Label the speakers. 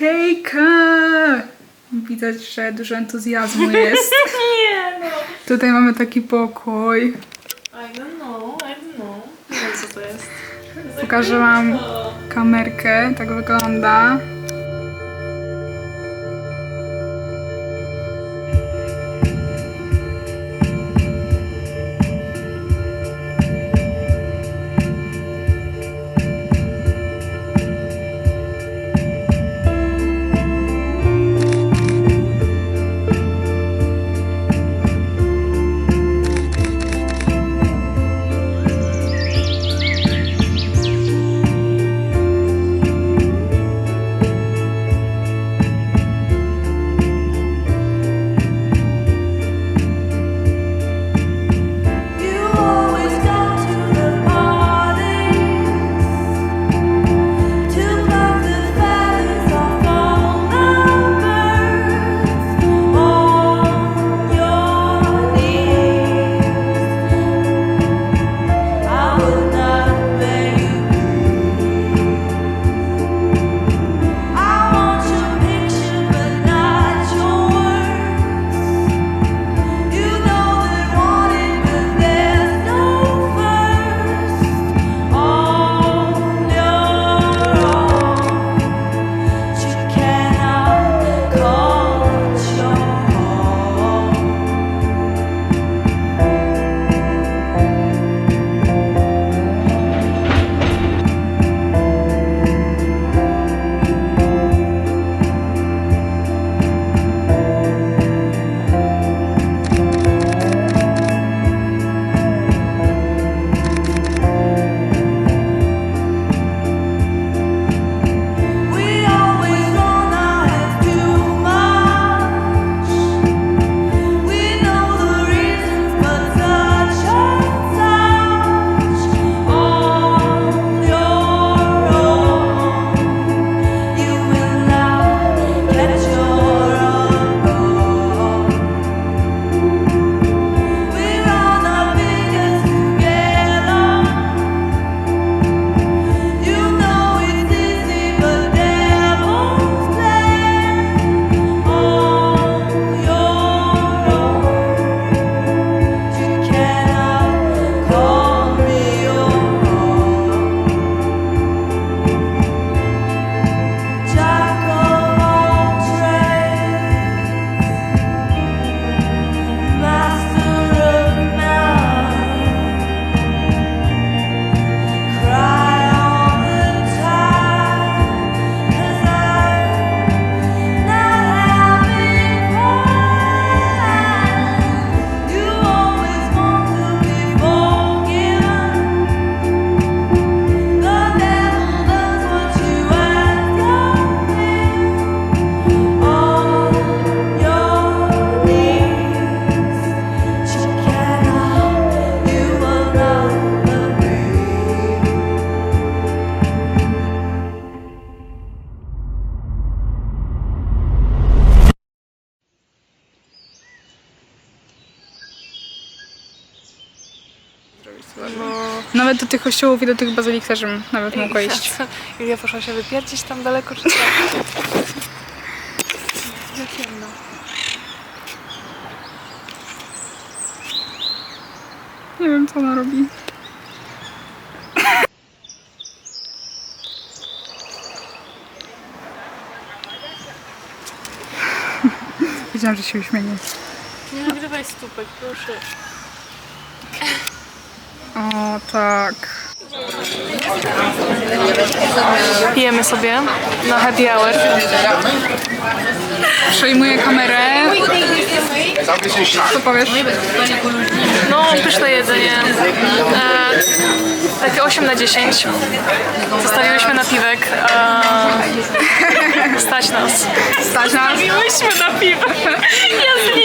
Speaker 1: Okejka! Widać, że dużo entuzjazmu jest.
Speaker 2: Nie no.
Speaker 1: Tutaj mamy taki pokój.
Speaker 2: I don't know, I don't know. Nie wiem co to jest.
Speaker 1: Pokażę wam kamerkę, tak wygląda. Nawet do tych kościołów i do tych bazylik też bym nawet mogła iść.
Speaker 2: Julia poszła się wypierdzić tam daleko, czy co? Ciemno.
Speaker 1: Nie wiem, co ona robi. Wiedziałam, że się uśmiechnie.
Speaker 2: Nie nagrywaj stópek, proszę.
Speaker 1: O, tak.
Speaker 2: Pijemy sobie na happy hour.
Speaker 1: Przejmuję kamerę. Co powiesz?
Speaker 2: No, pyszne jedzenie. E, takie 8 na 10. Zostawiłyśmy napiwek. E, stać nas.
Speaker 1: Stać nas?
Speaker 2: Stawiłyśmy napiwek. Ja z